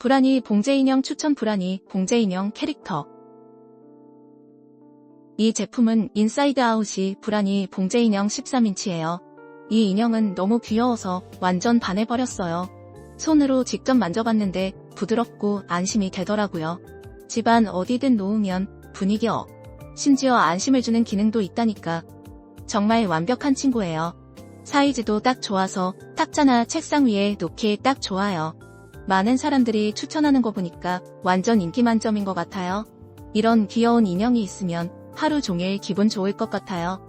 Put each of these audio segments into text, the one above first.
불안이 봉제인형 추천 불안이 봉제인형 캐릭터 이 제품은 인사이드 아웃이 불안이 봉제인형 13인치예요. 이 인형은 너무 귀여워서 완전 반해버렸어요. 손으로 직접 만져봤는데 부드럽고 안심이 되더라고요. 집안 어디든 놓으면 분위기 업. 심지어 안심을 주는 기능도 있다니까. 정말 완벽한 친구예요. 사이즈도 딱 좋아서 탁자나 책상 위에 놓기 딱 좋아요. 많은 사람들이 추천하는 거 보니까 완전 인기 만점인 것 같아요. 이런 귀여운 인형이 있으면 하루 종일 기분 좋을 것 같아요.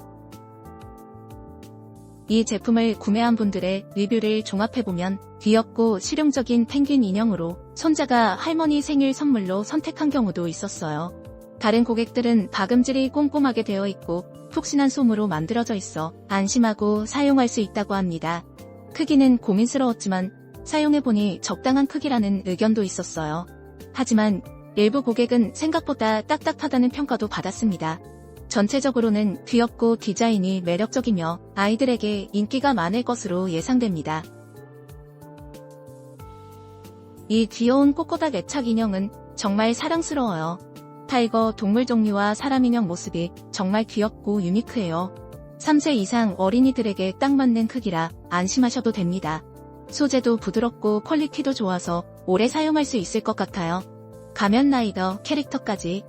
이 제품을 구매한 분들의 리뷰를 종합해보면 귀엽고 실용적인 펭귄 인형으로 손자가 할머니 생일 선물로 선택한 경우도 있었어요. 다른 고객들은 박음질이 꼼꼼하게 되어 있고 푹신한 솜으로 만들어져 있어 안심하고 사용할 수 있다고 합니다. 크기는 고민스러웠지만 사용해보니 적당한 크기라는 의견도 있었어요. 하지만 일부 고객은 생각보다 딱딱하다는 평가도 받았습니다. 전체적으로는 귀엽고 디자인이 매력적이며 아이들에게 인기가 많을 것으로 예상됩니다. 이 귀여운 꼬꼬닥 애착 인형은 정말 사랑스러워요. 타이거 동물 종류와 사람 인형 모습이 정말 귀엽고 유니크해요. 3세 이상 어린이들에게 딱 맞는 크기라 안심하셔도 됩니다. 소재도 부드럽고 퀄리티도 좋아서 오래 사용할 수 있을 것 같아요. 가면 라이더 캐릭터까지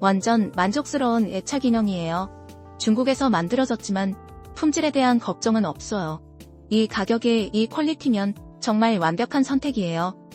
완전 만족스러운 애착 인형이에요. 중국에서 만들어졌지만 품질에 대한 걱정은 없어요. 이 가격에 이 퀄리티면 정말 완벽한 선택이에요.